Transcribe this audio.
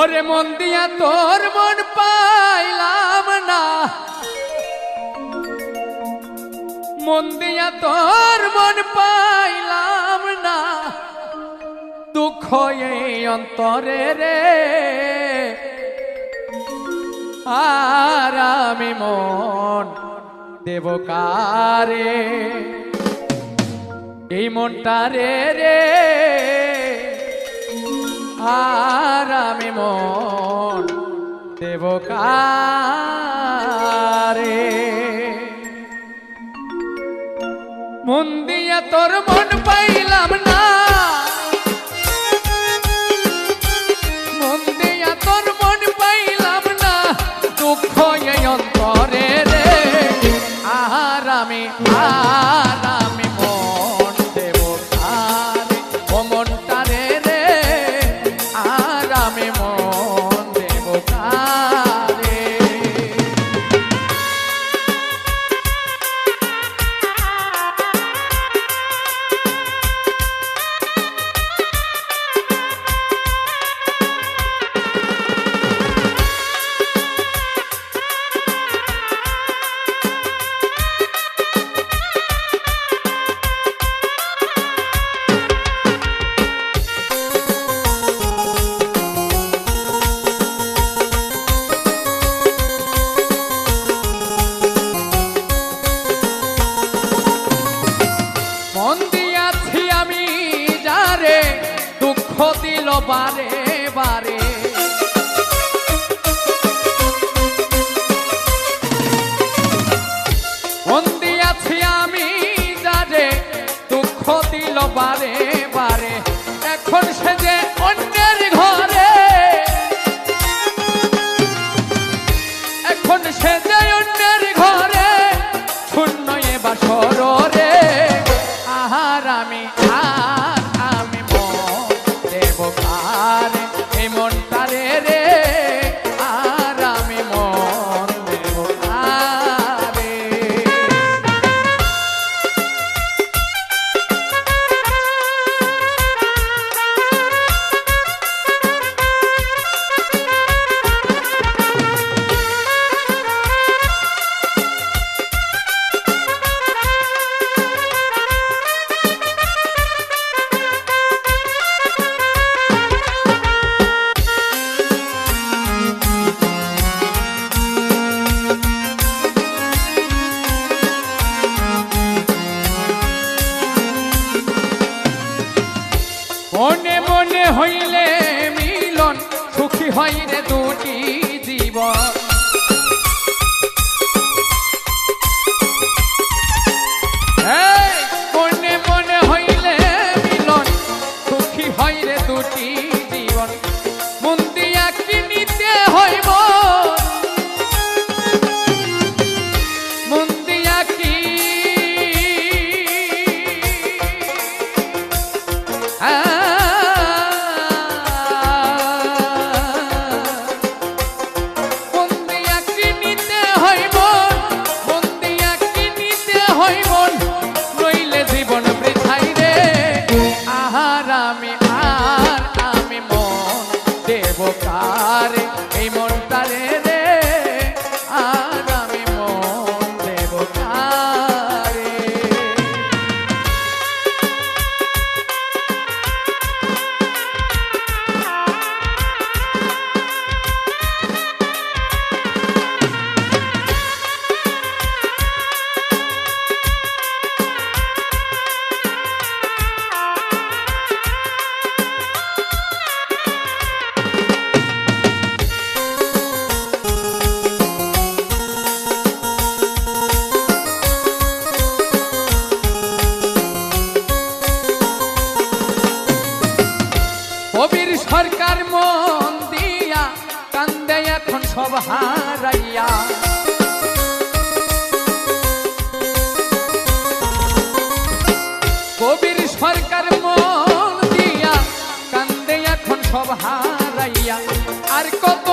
ওরে মন দিয়া তোর মন পাইলাম না। মন দিয়া তোর মন পাইলাম না। দুঃখ এই অন্তরে রে। আর আমি মন দেব কারে? এই মনটা রে রে। আর আমি মন দেব কারে। মন দিয়া তোর মন পাইলাম না। মন দিয়া তোর মন পাইলাম না। অন্তরে আর আমি আর আমি হইলে মিলন সুখী হয় রে দুটি জীবন। এখন সব হারাইয়া। কবির সরকার মন দিয়া কান্দে এখন সব হারাইয়া। আর কত